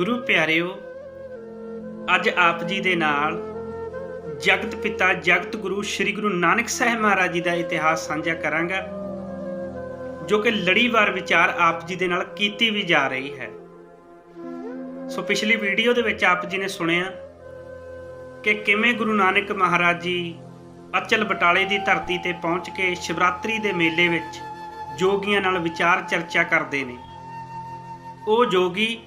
ਗੁਰੂ ਪਿਆਰਿਓ, ਅੱਜ ਆਪ ਜੀ ਦੇ ਨਾਲ ਜਗਤ ਪਿਤਾ, ਜਗਤ ਗੁਰੂ ਸ੍ਰੀ ਗੁਰੂ ਨਾਨਕ ਸਾਹਿਬ ਮਹਾਰਾਜ ਜੀ ਦਾ ਇਤਿਹਾਸ ਸਾਂਝਾ ਕਰਾਂਗਾ, ਜੋ ਕਿ ਲੜੀਵਾਰ ਵਿਚਾਰ ਆਪ ਜੀ ਦੇ ਨਾਲ ਕੀਤੀ ਵੀ ਜਾ ਰਹੀ ਹੈ। ਸੋ ਪਿਛਲੀ ਵੀਡੀਓ ਦੇ ਵਿੱਚ ਆਪ ਜੀ ਨੇ ਸੁਣਿਆ ਕਿ ਕਿਵੇਂ ਗੁਰੂ ਨਾਨਕ ਮਹਾਰਾਜ ਜੀ ਅਚਲ ਬਟਾਲੇ ਦੀ ਧਰਤੀ ਤੇ ਪਹੁੰਚ ਕੇ ਸ਼ਿਵਰਾਤਰੀ ਦੇ ਮੇਲੇ ਵਿੱਚ ਜੋਗੀਆਂ ਨਾਲ ਵਿਚਾਰ ਚਰਚਾ ਕਰਦੇ ਨੇ। ਉਹ ਜੋਗੀ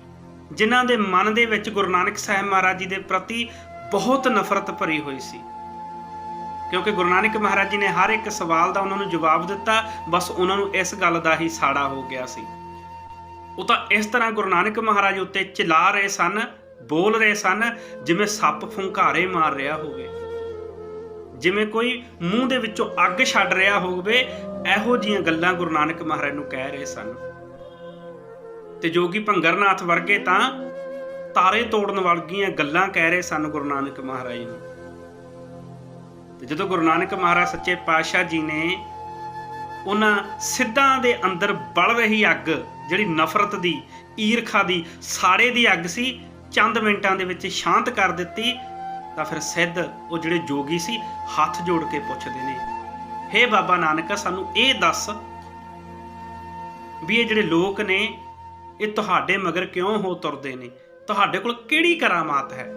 ਜਿਨ੍ਹਾਂ ਦੇ ਮਨ ਦੇ ਵਿੱਚ ਗੁਰੂ ਨਾਨਕ ਸਾਹਿਬ ਮਹਾਰਾਜ ਜੀ ਦੇ ਪ੍ਰਤੀ ਬਹੁਤ ਨਫ਼ਰਤ ਭਰੀ ਹੋਈ ਸੀ। ਕਿਉਂਕਿ ਗੁਰੂ ਨਾਨਕ ਮਹਾਰਾਜ ਜੀ ਨੇ ਹਰ ਇੱਕ ਸਵਾਲ ਦਾ ਉਹਨਾਂ ਨੂੰ ਜਵਾਬ ਦਿੱਤਾ, ਬਸ ਉਹਨਾਂ ਨੂੰ ਇਸ ਗੱਲ ਦਾ ਹੀ ਸਾੜਾ ਹੋ ਗਿਆ ਸੀ। ਉਹ ਤਾਂ ਇਸ ਤਰ੍ਹਾਂ ਗੁਰੂ ਨਾਨਕ ਮਹਾਰਾਜ ਉੱਤੇ ਚਿਲਾ ਰਹੇ ਸਨ, ਬੋਲ ਰਹੇ ਸਨ, ਜਿਵੇਂ ਸੱਪ ਫੁੰਕਾਰੇ ਮਾਰ ਰਿਹਾ ਹੋਵੇ। ਜਿਵੇਂ ਕੋਈ ਮੂੰਹ ਦੇ ਵਿੱਚੋਂ ਅੱਗ ਛੱਡ ਰਿਹਾ ਹੋਵੇ, ਇਹੋ ਜੀਆਂ ਗੱਲਾਂ ਗੁਰੂ ਨਾਨਕ ਮਹਾਰਾਜ ਨੂੰ ਕਹਿ ਰਹੇ ਸਨ। ਤੇ ਜੋਗੀ ਭੰਗਰਨਾਥ ਵਰਗੇ ਤਾਂ ਤਾਰੇ ਤੋੜਨ ਵਾਲੀਆਂ ਗੱਲਾਂ ਕਹਿ ਰਹੇ ਸਨ ਗੁਰੂ ਨਾਨਕ ਮਹਾਰਾਜ ਨੂੰ ਤੇ ਜਦੋਂ ਗੁਰੂ ਨਾਨਕ ਮਹਾਰਾਜ ਸੱਚੇ ਪਾਤਸ਼ਾਹ ਜੀ ਨੇ ਉਹਨਾਂ ਸਿੱਧਾਂ ਦੇ ਅੰਦਰ ਬਲ ਰਹੀ ਅੱਗ, ਜਿਹੜੀ ਨਫ਼ਰਤ ਦੀ, ਈਰਖਾ ਦੀ, ਸਾੜੇ ਦੀ ਅੱਗ ਸੀ, ਚੰਦ ਮਿੰਟਾਂ ਦੇ ਵਿੱਚ ਸ਼ਾਂਤ ਕਰ ਦਿੱਤੀ, ਤਾਂ ਫਿਰ ਸਿੱਧ ਉਹ ਜਿਹੜੇ ਜੋਗੀ ਸੀ, ਹੱਥ ਜੋੜ ਕੇ ਪੁੱਛਦੇ ਨੇ, ਹੇ ਬਾਬਾ ਨਾਨਕ, ਸਾਨੂੰ ਇਹ ਦੱਸ ਵੀ ਇਹ ਜਿਹੜੇ ਲੋਕ ਨੇ ਇਹ ਤੁਹਾਡੇ ਮਗਰ ਕਿਉਂ ਹੋ ਤੁਰਦੇ ਨੇ? ਤੁਹਾਡੇ ਕੋਲ ਕਿਹੜੀ ਕਰਾਮਾਤ ਹੈ?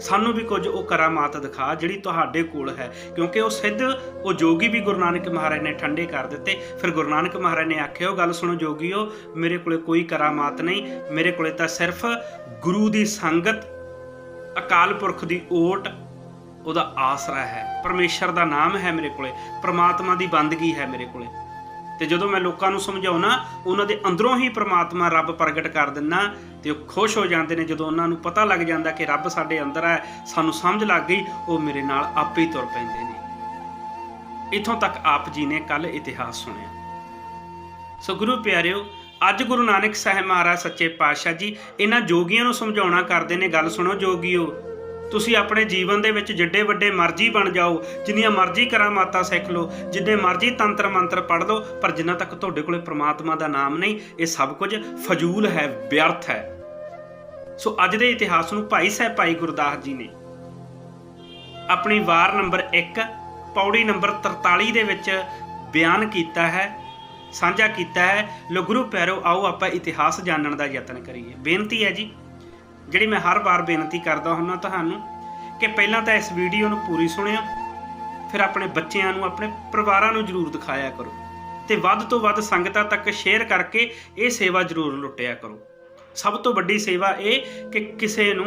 ਸਾਨੂੰ ਵੀ ਕੁਝ ਉਹ ਕਰਾਮਾਤ ਦਿਖਾ ਜਿਹੜੀ ਤੁਹਾਡੇ ਕੋਲ ਹੈ, ਕਿਉਂਕਿ ਉਹ ਸਿੱਧ ਉਹ ਜੋਗੀ ਵੀ ਗੁਰੂ ਨਾਨਕ ਮਹਾਰਾਜ ਨੇ ਠੰਡੇ ਕਰ ਦਿੱਤੇ। ਫਿਰ ਗੁਰੂ ਨਾਨਕ ਮਹਾਰਾਜ ਨੇ ਆਖਿਆ, ਉਹ ਗੱਲ ਸੁਣੋ ਜੋਗੀਓ, ਮੇਰੇ ਕੋਲੇ ਕੋਈ ਕਰਾਮਾਤ ਨਹੀਂ। ਮੇਰੇ ਕੋਲੇ ਤਾਂ ਸਿਰਫ ਗੁਰੂ ਦੀ ਸੰਗਤ, ਅਕਾਲ ਪੁਰਖ ਦੀ ਓਟ, ਉਹਦਾ ਆਸਰਾ ਹੈ। ਪਰਮੇਸ਼ਰ ਦਾ ਨਾਮ ਹੈ ਮੇਰੇ ਕੋਲੇ। ਪ੍ਰਮਾਤਮਾ ਦੀ ਬੰਦਗੀ ਹੈ ਮੇਰੇ ਕੋਲੇ। ਤੇ ਜਦੋਂ ਮੈਂ ਲੋਕਾਂ ਨੂੰ ਸਮਝਾਉਣਾ, ਉਹਨਾਂ ਦੇ ਅੰਦਰੋਂ ਹੀ ਪ੍ਰਮਾਤਮਾ ਰੱਬ ਪ੍ਰਗਟ ਕਰ ਦਿੰਦਾ ਤੇ ਉਹ ਖੁਸ਼ ਹੋ ਜਾਂਦੇ ਨੇ ਜਦੋਂ ਉਹਨਾਂ ਨੂੰ ਪਤਾ ਲੱਗ ਜਾਂਦਾ ਕਿ ਰੱਬ ਸਾਡੇ ਅੰਦਰ ਹੈ, ਸਾਨੂੰ ਸਮਝ ਲੱਗ ਗਈ, ਉਹ ਮੇਰੇ ਨਾਲ ਆਪੇ ਹੀ ਤੁਰ ਪੈਂਦੇ ਨੇ। ਇਥੋਂ ਤੱਕ ਆਪ ਜੀ ਨੇ ਕੱਲ ਇਤਿਹਾਸ ਸੁਣਿਆ। ਸੋ ਗੁਰੂ ਪਿਆਰਿਓ, ਅੱਜ ਗੁਰੂ ਨਾਨਕ ਸਾਹਿਬ ਮਹਾਰਾਜ ਸੱਚੇ ਪਾਤਸ਼ਾਹ ਜੀ ਇਹਨਾਂ ਜੋਗੀਆਂ ਨੂੰ ਸਮਝਾਉਣਾ ਕਰਦੇ ਨੇ। ਗੱਲ ਸੁਣੋ ਜੋਗੀਓ। ਤੁਸੀਂ ਆਪਣੇ ਜੀਵਨ ਦੇ ਵਿੱਚ ਜਿੱਡੇ ਵੱਡੇ ਮਰਜ਼ੀ ਬਣ ਜਾਓ, ਜਿੰਨੀਆਂ ਮਰਜ਼ੀ ਕਰਾਮਾਤਾਂ ਸਿੱਖ ਲਓ, ਜਿੰਨੇ ਮਰਜ਼ੀ ਤੰਤਰ ਮੰਤਰ ਪੜ੍ਹ ਲਓ, ਪਰ ਜਿੰਨਾ ਤੱਕ ਤੁਹਾਡੇ ਕੋਲੇ ਪ੍ਰਮਾਤਮਾ ਦਾ ਨਾਮ ਨਹੀਂ, ਇਹ ਸਭ ਕੁਝ ਫਜ਼ੂਲ ਹੈ, ਵਿਅਰਥ ਹੈ। ਸੋ ਅੱਜ ਦੇ ਇਤਿਹਾਸ ਨੂੰ ਭਾਈ ਸਾਹਿਬ, ਭਾਈ ਗੁਰਦਾਸ ਜੀ ਨੇ ਆਪਣੀ ਵਾਰ ਨੰਬਰ 1 ਪੌੜੀ ਨੰਬਰ 43 ਦੇ ਵਿੱਚ ਬਿਆਨ ਕੀਤਾ ਹੈ, ਸਾਂਝਾ ਕੀਤਾ ਹੈ ਲੋ ਗੁਰੂ ਪਿਆਰੋ, ਆਓ ਆਪਾਂ ਇਤਿਹਾਸ ਜਾਣਨ ਦਾ ਯਤਨ ਕਰੀਏ। ਬੇਨਤੀ ਹੈ ਜੀ ਜਿਹੜੀ ਮੈਂ ਹਰ ਵਾਰ ਬੇਨਤੀ ਕਰਦਾ ਹੁੰਨਾ ਤੁਹਾਨੂੰ ਕਿ ਪਹਿਲਾਂ ਤਾਂ ਇਸ ਵੀਡੀਓ ਨੂੰ ਪੂਰੀ ਸੁਣਿਓ, ਫਿਰ ਆਪਣੇ ਬੱਚਿਆਂ ਨੂੰ, ਆਪਣੇ ਪਰਿਵਾਰਾਂ ਨੂੰ ਜਰੂਰ ਦਿਖਾਇਆ ਕਰੋ ਤੇ ਵੱਧ ਤੋਂ ਵੱਧ ਸੰਗਤਾਂ ਤੱਕ ਸ਼ੇਅਰ ਕਰਕੇ ਇਹ ਸੇਵਾ ਜਰੂਰ ਲੁੱਟਿਆ ਕਰੋ। ਸਭ ਤੋਂ ਵੱਡੀ ਸੇਵਾ ਇਹ ਕਿ ਕਿਸੇ ਨੂੰ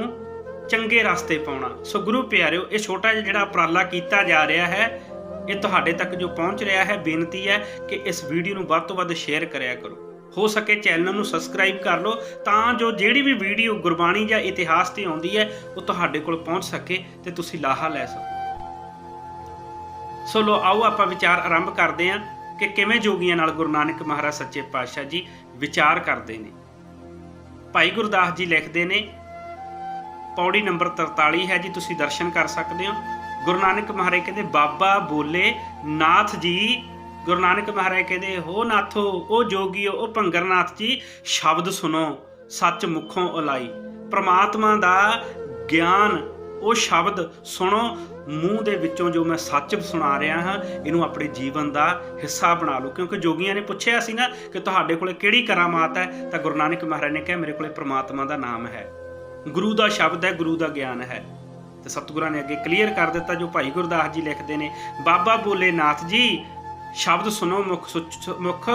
ਚੰਗੇ ਰਸਤੇ ਪਾਉਣਾ। ਸੋ ਗੁਰੂ ਪਿਆਰਿਓ, ਇਹ ਛੋਟਾ ਜਿਹਾ ਜਿਹੜਾ ਉਪਰਾਲਾ ਕੀਤਾ ਜਾ ਰਿਹਾ ਹੈ, ਇਹ ਤੁਹਾਡੇ ਤੱਕ ਜੋ ਪਹੁੰਚ ਰਿਹਾ ਹੈ, ਬੇਨਤੀ ਹੈ ਕਿ ਇਸ ਵੀਡੀਓ ਨੂੰ ਵੱਧ ਤੋਂ ਵੱਧ ਸ਼ੇਅਰ ਕਰਿਆ ਕਰੋ। ਹੋ ਸਕੇ ਚੈਨਲ ਨੂੰ ਸਬਸਕ੍ਰਾਈਬ ਕਰ ਲਓ ਤਾਂ ਜੋ ਜਿਹੜੀ ਵੀ ਵੀਡੀਓ ਗੁਰਬਾਣੀ ਜਾਂ ਇਤਿਹਾਸ ਤੇ ਆਉਂਦੀ ਹੈ, ਉਹ ਤੁਹਾਡੇ ਕੋਲ ਪਹੁੰਚ ਸਕੇ ਤੇ ਤੁਸੀਂ ਲਾਹਾ ਲੈ ਸਕੋ। ਸੋ ਲੋ ਆਓ ਆਪਾਂ ਵਿਚਾਰ ਆਰੰਭ ਕਰਦੇ ਹਾਂ ਕਿ ਕਿਵੇਂ ਜੋਗੀਆਂ ਨਾਲ ਗੁਰੂ ਨਾਨਕ ਮਹਾਰਾਜ ਸੱਚੇ ਪਾਤਸ਼ਾਹ ਜੀ ਵਿਚਾਰ ਕਰਦੇ ਨੇ। ਭਾਈ ਗੁਰਦਾਸ ਜੀ ਲਿਖਦੇ ਨੇ, ਪੌੜੀ ਨੰਬਰ 43 ਹੈ ਜੀ, ਤੁਸੀਂ ਦਰਸ਼ਨ ਕਰ ਸਕਦੇ ਹੋ। ਗੁਰੂ ਨਾਨਕ ਮਹਾਰਾਜ ਕਹਿੰਦੇ, ਬਾਬਾ ਬੋਲੇ ਨਾਥ ਜੀ ਗੁਰੂ ਨਾਨਕ ਮਹਾਰਾਜ ਕਹਿੰਦੇ, ਹੋ ਨਾਥੋ, ਉਹ ਜੋਗੀਓ ਉਹ ਭੰਗਰਨਾਥ ਜੀ, ਸ਼ਬਦ ਸੁਣੋ, ਸੱਚ ਮੁਖੋਂ ਉਲਾਈ। ਪ੍ਰਮਾਤਮਾ ਦਾ ਗਿਆਨ, ਉਹ ਸ਼ਬਦ ਸੁਣੋ, ਮੂੰਹ ਦੇ ਵਿੱਚੋਂ ਜੋ ਮੈਂ ਸੱਚ ਸੁਣਾ ਰਿਹਾ ਹਾਂ, ਇਹਨੂੰ ਆਪਣੇ ਜੀਵਨ ਦਾ ਹਿੱਸਾ ਬਣਾ ਲਓ। ਕਿਉਂਕਿ ਜੋਗੀਆਂ ਨੇ ਪੁੱਛਿਆ ਸੀ ਨਾ ਕਿ ਤੁਹਾਡੇ ਕੋਲੇ ਕਿਹੜੀ ਕਰਾਮਾਤ ਹੈ, ਤਾਂ ਗੁਰੂ ਨਾਨਕ ਮਹਾਰਾਜ ਨੇ ਕਿਹਾ, ਮੇਰੇ ਕੋਲੇ ਪ੍ਰਮਾਤਮਾ ਦਾ ਨਾਮ ਹੈ। ਗੁਰੂ ਦਾ ਸ਼ਬਦ ਹੈ, ਗੁਰੂ ਦਾ ਗਿਆਨ ਹੈ। ਤੇ ਸਤਿਗੁਰਾਂ ਨੇ ਅੱਗੇ ਕਲੀਅਰ ਕਰ ਦਿੱਤਾ, ਜੋ ਭਾਈ ਗੁਰਦਾਸ ਜੀ ਲਿਖਦੇ ਨੇ, ਬਾਬਾ ਬੋਲੇ ਨਾਥ ਜੀ ਸ਼ਬਦ ਸੁਨੋ ਮੁਖ ਮੁਖ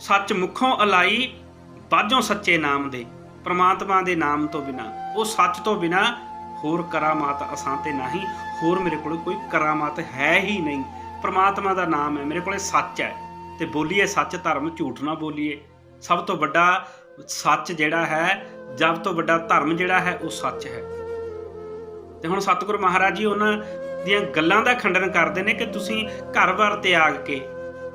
ਸੱਚ ਮੁਖੋਂ ਅਲਾਈ ਬਾਝੋਂ ਸੱਚੇ ਨਾਮ ਦੇ, ਪ੍ਰਮਾਤਮਾ ਦੇ ਨਾਮ ਤੋਂ ਬਿਨਾ। ਉਹ ਸੱਚ ਤੋਂ ਬਿਨਾ ਹੋਰ ਕਰਾਮਾਤ ਅਸਾਂ ਤੇ ਨਹੀਂ, ਹੋਰ ਮੇਰੇ ਕੋਲ ਕੋਈ ਕਰਾਮਾਤ ਹੈ ਹੀ ਨਹੀਂ। ਪ੍ਰਮਾਤਮਾ ਦਾ ਨਾਮ ਹੈ, ਮੇਰੇ ਕੋਲੇ ਸੱਚ ਹੈ, ਤੇ ਬੋਲੀਏ ਸੱਚ ਧਰਮ ਝੂਠ ਨਾ ਬੋਲੀਏ। ਸਭ ਤੋਂ ਵੱਡਾ ਸੱਚ ਜਿਹੜਾ ਹੈ, ਜਬ ਤੋਂ ਵੱਡਾ ਧਰਮ ਜਿਹੜਾ ਹੈ, ਉਹ ਸੱਚ ਹੈ। ਤੇ ਹੁਣ ਸਤਿਗੁਰੂ ਮਹਾਰਾਜ ਜੀ ਉਹਨਾਂ ਦੀਆਂ ਗੱਲਾਂ ਦਾ ਖੰਡਨ ਕਰਦੇ ਨੇ ਕਿ ਤੁਸੀਂ ਘਰ-ਬਾਰ ਤਿਆਗ ਕੇ,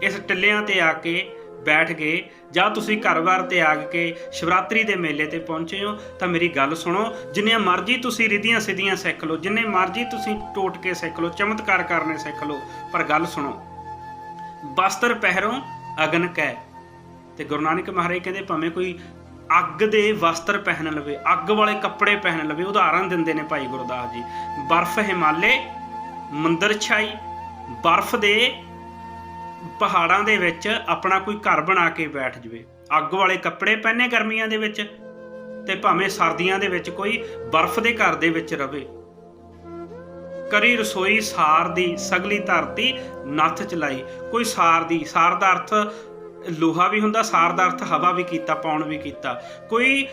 ਇਸ ਟਿੱਲਿਆਂ ਤੇ ਆ ਕੇ ਬੈਠ ਗਏ ਜਾਂ ਤੁਸੀਂ ਘਰ-ਬਾਰ ਤਿਆਗ ਕੇ ਸ਼ਿਵਰਾਤਰੀ ਦੇ ਮੇਲੇ ਤੇ ਪਹੁੰਚੇ ਹੋ, ਤਾਂ ਮੇਰੀ ਗੱਲ ਸੁਣੋ, ਜਿੰਨੀਆਂ ਮਰਜ਼ੀ ਤੁਸੀਂ ਰਿਧੀਆਂ ਸਿੱਧੀਆਂ ਸਿੱਖ ਲਓ, ਜਿੰਨੇ ਮਰਜ਼ੀ ਤੁਸੀਂ ਟੋਟ ਕੇ ਸਿੱਖ ਲਓ, ਚਮਤਕਾਰ ਕਰਨੇ ਸਿੱਖ ਲਓ, ਪਰ ਗੱਲ ਸੁਣੋ, ਬਸਤਰ ਪਹਿਰੋ, ਅਗਨ ਕੈ। ਤੇ ਗੁਰੂ ਨਾਨਕ ਮਹਾਰਾਜ ਕਹਿੰਦੇ, ਭਾਵੇਂ ਕੋਈ ਅੱਗ ਦੇ ਵਸਤਰ ਪਹਿਨ ਲਵੇ, ਅੱਗ ਵਾਲੇ ਕੱਪੜੇ ਪਹਿਨ ਲਵੇ ਉਦਾਹਰਨ ਦਿੰਦੇ ਨੇ ਭਾਈ ਗੁਰਦਾਸ ਜੀ, ਬਰਫ਼ ਹਿਮਾਲੇ ਮੰਦਰ ਛਾਈ, ਬਰਫ਼ ਦੇ ਪਹਾੜਾਂ ਦੇ ਵਿੱਚ ਆਪਣਾ ਕੋਈ ਘਰ ਬਣਾ ਕੇ ਬੈਠ ਜਵੇ। ਅੱਗ ਵਾਲੇ ਕੱਪੜੇ ਪਹਿਨੇ ਗਰਮੀਆਂ ਦੇ ਵਿੱਚ ਤੇ ਭਾਵੇਂ ਸਰਦੀਆਂ ਦੇ ਵਿੱਚ ਕੋਈ ਬਰਫ਼ ਦੇ ਘਰ ਦੇ ਵਿੱਚ ਰਵੇ। ਕਰੀ ਰਸੋਈ ਸਾਰ ਦੀ ਸਗਲੀ ਧਰਤੀ ਨੱਥ ਚਲਾਈ। ਕੋਈ ਸਾਰ ਦੀ, ਸਾਰ ਦਾ ਅਰਥ ਲੋਹਾ ਵੀ ਹੁੰਦਾ, ਸਾਰ ਦਾ ਅਰਥ ਹਵਾ ਵੀ ਕੀਤਾ ਪਾਉਣ ਵੀ ਕੀਤਾ। ਕੋਈ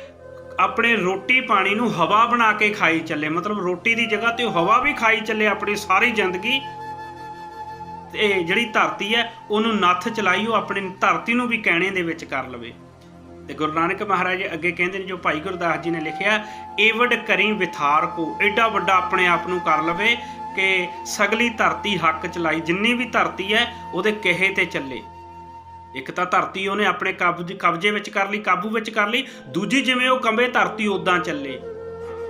ਆਪਣੇ ਰੋਟੀ ਪਾਣੀ ਨੂੰ ਹਵਾ ਬਣਾ ਕੇ ਖਾਈ ਚੱਲੇ। ਮਤਲਬ ਰੋਟੀ ਦੀ ਜਗ੍ਹਾ ਤੇ ਉਹ ਹਵਾ ਵੀ ਖਾਈ ਚੱਲੇ ਆਪਣੀ ਸਾਰੀ ਜ਼ਿੰਦਗੀ। ਤੇ ਜਿਹੜੀ ਧਰਤੀ ਹੈ, ਉਹਨੂੰ ਨੱਥ ਚਲਾਈ, ਉਹ ਆਪਣੀ ਧਰਤੀ ਨੂੰ ਵੀ ਕਹਿਣੇ ਦੇ ਵਿੱਚ ਕਰ ਲਵੇ। ਤੇ ਗੁਰੂ ਨਾਨਕ ਮਹਾਰਾਜ ਅੱਗੇ ਕਹਿੰਦੇ ਨੇ, ਜੋ ਭਾਈ ਗੁਰਦਾਸ ਜੀ ਨੇ ਲਿਖਿਆ, ਏਵਡ ਕਰੀ ਵਿਥਾਰ ਕੋ ਐਡਾ ਵੱਡਾ ਆਪਣੇ ਆਪ ਨੂੰ ਕਰ ਲਵੇ ਕਿ ਸਗਲੀ ਧਰਤੀ ਹੱਕ ਚਲਾਈ। ਜਿੰਨੀ ਵੀ ਧਰਤੀ ਹੈ, ਉਹਦੇ ਕਹੇ ਤੇ ਚੱਲੇ। ਇੱਕ ਤਾਂ ਧਰਤੀ ਉਹਨੇ ਆਪਣੇ ਕਬਜ਼ ਕਬਜ਼ੇ ਵਿੱਚ ਕਰ ਲਈ, ਕਾਬੂ ਵਿੱਚ ਕਰ ਲਈ, ਦੂਜੀ ਜਿਵੇਂ ਉਹ ਕੰਬੇ ਧਰਤੀ ਉਦਾਂ ਚੱਲੇ।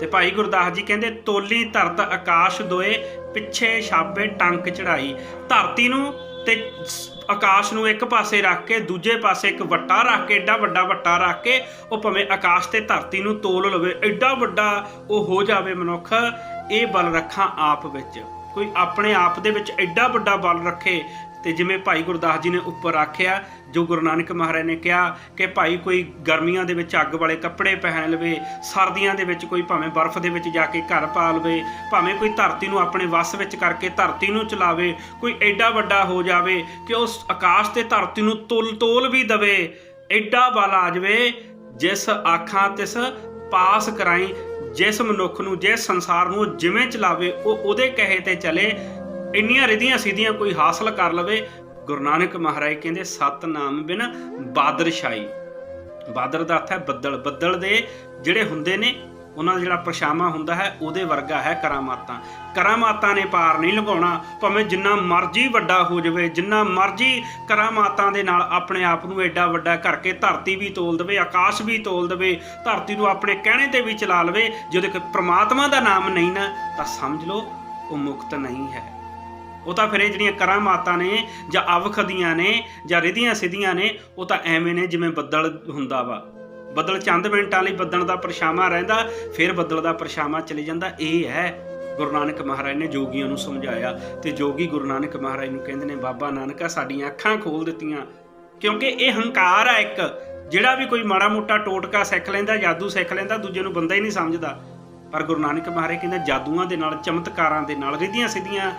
ਤੇ ਭਾਈ ਗੁਰਦਾਸ ਜੀ ਕਹਿੰਦੇ, ਤੋਲੀ ਧਰਤ ਆਕਾਸ਼ ਦੋਏ, ਪਿੱਛੇ ਛਾਪੇ ਟੰਕ ਚੜਾਈ। ਧਰਤੀ ਨੂੰ ਤੇ ਆਕਾਸ਼ ਨੂੰ ਇੱਕ ਪਾਸੇ ਰੱਖ ਕੇ, ਦੂਜੇ ਪਾਸੇ ਇੱਕ ਵੱਟਾ ਰੱਖ ਕੇ, ਏਡਾ ਵੱਡਾ ਵੱਟਾ ਰੱਖ ਕੇ, ਉਹ ਭਾਵੇਂ ਆਕਾਸ਼ ਤੇ ਧਰਤੀ ਨੂੰ ਤੋਲ ਲਵੇ, ਏਡਾ ਵੱਡਾ ਉਹ ਹੋ ਜਾਵੇ ਮਨੁੱਖ, ਇਹ ਬਲ ਰੱਖਾਂ ਆਪ ਵਿੱਚ। ਕੋਈ ਆਪਣੇ ਆਪ ਦੇ ਵਿੱਚ ਐਡਾ ਵੱਡਾ ਬਲ ਰੱਖੇ ਤੇ ਜਿਵੇਂ ਭਾਈ ਗੁਰਦਾਸ ਜੀ ਨੇ ਉੱਪਰ ਆਖਿਆ, ਜੋ ਗੁਰੂ ਨਾਨਕ ਮਹਾਰਾਜ ਨੇ ਕਿਹਾ ਕਿ ਭਾਈ ਕੋਈ ਗਰਮੀਆਂ ਦੇ ਵਿੱਚ ਅੱਗ ਵਾਲੇ ਕੱਪੜੇ ਪਹਿਨ ਲਵੇ, ਸਰਦੀਆਂ ਦੇ ਵਿੱਚ ਕੋਈ ਭਾਵੇਂ ਬਰਫ਼ ਦੇ ਵਿੱਚ ਜਾ ਕੇ ਘਰ ਪਾ ਲਵੇ, ਭਾਵੇਂ ਕੋਈ ਧਰਤੀ ਨੂੰ ਆਪਣੇ ਵੱਸ ਵਿੱਚ ਕਰਕੇ ਧਰਤੀ ਨੂੰ ਚਲਾਵੇ, ਕੋਈ ਐਡਾ ਵੱਡਾ ਹੋ ਜਾਵੇ ਕਿ ਉਸ ਆਕਾਸ਼ ਤੇ ਧਰਤੀ ਨੂੰ ਤੋਲ ਤੋਲ ਵੀ ਦਵੇ, ਐਡਾ ਬਲ ਆ ਜਾਵੇ, ਜਿਸ ਆਖਾਂ ਤਿਸ ਪਾਸ ਕਰਾਈ, ਜਿਸ ਮਨੁੱਖ ਨੂੰ, ਜਿਸ ਸੰਸਾਰ ਨੂੰ ਜਿਵੇਂ ਚਲਾਵੇ, ਉਹ ਉਹਦੇ ਕਹੇ ਤੇ ਚਲੇ ਇੰਨੀਆਂ ਰਿਧੀਆਂ ਸਿੱਧੀਆਂ ਕੋਈ ਹਾਸਲ ਕਰ ਲਵੇ, ਗੁਰੂ ਨਾਨਕ ਮਹਾਰਾਜ ਕਹਿੰਦੇ, ਸਤਨਾਮ ਬਿਨ ਬਾਦਰਸ਼ਾਹੀ। ਬਾਦਰ ਦਾ ਅਰਥ ਹੈ ਬੱਦਲ। ਬੱਦਲ ਦੇ ਜਿਹੜੇ ਹੁੰਦੇ ਨੇ, ਉਹਨਾਂ ਦਾ ਜਿਹੜਾ ਪਰਛਾਵਾਂ ਹੁੰਦਾ ਹੈ, ਉਹਦੇ ਵਰਗਾ ਹੈ ਕਰਾਮਾਤਾਂ। ਕਰਾਮਾਤਾਂ ਨੇ ਪਾਰ ਨਹੀਂ ਲਗਾਉਣਾ ਭਾਵੇਂ ਜਿੰਨਾ ਮਰਜ਼ੀ ਵੱਡਾ ਹੋ ਜਾਵੇ, ਜਿੰਨਾ ਮਰਜ਼ੀ ਕਰਾਮਾਤਾਂ ਦੇ ਨਾਲ ਆਪਣੇ ਆਪ ਨੂੰ ਐਡਾ ਵੱਡਾ ਕਰਕੇ ਧਰਤੀ ਵੀ ਤੋਲ ਦੇਵੇ, ਆਕਾਸ਼ ਵੀ ਤੋਲ ਦੇਵੇ, ਧਰਤੀ ਨੂੰ ਆਪਣੇ ਕਹਿਣੇ ਤੇ ਵੀ ਚਲਾ ਲਵੇ, ਜਦੋਂ ਕਿ ਪ੍ਰਮਾਤਮਾ ਦਾ ਨਾਮ ਨਹੀਂ ਨਾ, ਤਾਂ ਸਮਝ ਲਓ, ਉਹ ਮੁਕਤ ਨਹੀਂ ਹੈ। ਉਹ ਤਾਂ ਫਿਰ ਇਹ ਜਿਹੜੀਆਂ ਕਰਾਮਾਤਾਂ ਨੇ ਜਾਂ ਅਵਖਦੀਆਂ ਨੇ ਜਾਂ ਰਿਧੀਆਂ ਸਿੱਧੀਆਂ ਨੇ, ਉਹ ਤਾਂ ਐਵੇਂ ਨੇ ਜਿਵੇਂ ਬੱਦਲ ਹੁੰਦਾ ਵਾ। ਬੱਦਲ ਚੰਦ ਮਿੰਟਾਂ ਲਈ ਬੱਦਲ ਦਾ ਪਰਛਾਵਾਂ ਰਹਿੰਦਾ, ਫਿਰ ਬੱਦਲ ਦਾ ਪਰਛਾਵਾਂ ਚਲੇ ਜਾਂਦਾ। ਇਹ ਹੈ ਗੁਰੂ ਨਾਨਕ ਮਹਾਰਾਜ ਨੇ ਜੋਗੀਆਂ ਨੂੰ ਸਮਝਾਇਆ ਤੇ ਜੋਗੀ ਗੁਰੂ ਨਾਨਕ ਮਹਾਰਾਜ ਨੂੰ ਕਹਿੰਦੇ ਨੇ, ਬਾਬਾ ਨਾਨਕਾ, ਸਾਡੀਆਂ ਅੱਖਾਂ ਖੋਲ ਦਿੱਤੀਆਂ। ਕਿਉਂਕਿ ਇਹ ਹੰਕਾਰ ਆ ਇੱਕ, ਜਿਹੜਾ ਵੀ ਕੋਈ ਮਾੜਾ ਮੋਟਾ ਟੋਟਕਾ ਸਿੱਖ ਲੈਂਦਾ, ਜਾਦੂ ਸਿੱਖ ਲੈਂਦਾ, ਦੂਜੇ ਨੂੰ ਬੰਦਾ ਹੀ ਨਹੀਂ ਸਮਝਦਾ। ਪਰ ਗੁਰੂ ਨਾਨਕ ਮਹਾਰਾਜ ਕਹਿੰਦਾ, ਜਾਦੂਆਂ ਦੇ ਨਾਲ, ਚਮਤਕਾਰਾਂ ਦੇ ਨਾਲ, ਰਿਧੀਆਂ ਸਿੱਧੀਆਂ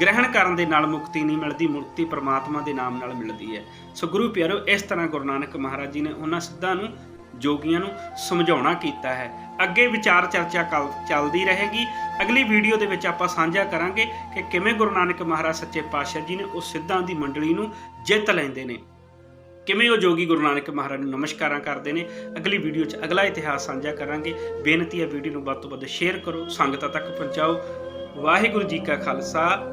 ਗ੍ਰਹਿਣ ਕਰਨ ਦੇ ਨਾਲ ਮੁਕਤੀ ਨਹੀਂ ਮਿਲਦੀ ਮੁਕਤੀ ਪ੍ਰਮਾਤਮਾ ਦੇ ਨਾਮ ਨਾਲ ਮਿਲਦੀ ਹੈ। ਸੋ ਗੁਰੂ ਪਿਆਰੋ, ਇਸ ਤਰ੍ਹਾਂ ਗੁਰੂ ਨਾਨਕ ਮਹਾਰਾਜ ਜੀ ਨੇ ਉਹਨਾਂ ਸਿੱਧਾਂ ਨੂੰ, ਜੋਗੀਆਂ ਨੂੰ ਸਮਝਾਉਣਾ ਕੀਤਾ ਹੈ। ਅੱਗੇ ਵਿਚਾਰ ਚਰਚਾ ਕੱਲ ਚੱਲਦੀ ਰਹੇਗੀ। ਅਗਲੀ ਵੀਡੀਓ ਦੇ ਵਿੱਚ ਆਪਾਂ ਸਾਂਝਾ ਕਰਾਂਗੇ ਕਿ ਕਿਵੇਂ ਗੁਰੂ ਨਾਨਕ ਮਹਾਰਾਜ ਸੱਚੇ ਪਾਤਸ਼ਾਹ ਜੀ ਨੇ ਉਸ ਸਿੱਧਾਂ ਦੀ ਮੰਡਲੀ ਨੂੰ ਜਿੱਤ ਲੈਂਦੇ ਨੇ। ਕਿਵੇਂ ਉਹ ਜੋਗੀ ਗੁਰੂ ਨਾਨਕ ਮਹਾਰਾਜ ਨੂੰ ਨਮਸਕਾਰਾਂ ਕਰਦੇ ਨੇ। ਅਗਲੀ ਵੀਡੀਓ 'ਚ ਅਗਲਾ ਇਤਿਹਾਸ ਸਾਂਝਾ ਕਰਾਂਗੇ। ਬੇਨਤੀ ਹੈ ਵੀਡੀਓ ਨੂੰ ਵੱਧ ਤੋਂ ਵੱਧ ਸ਼ੇਅਰ ਕਰੋ, ਸੰਗਤਾਂ ਤੱਕ ਪਹੁੰਚਾਓ। ਵਾਹਿਗੁਰੂ ਜੀ ਕਾ ਖਾਲਸਾ।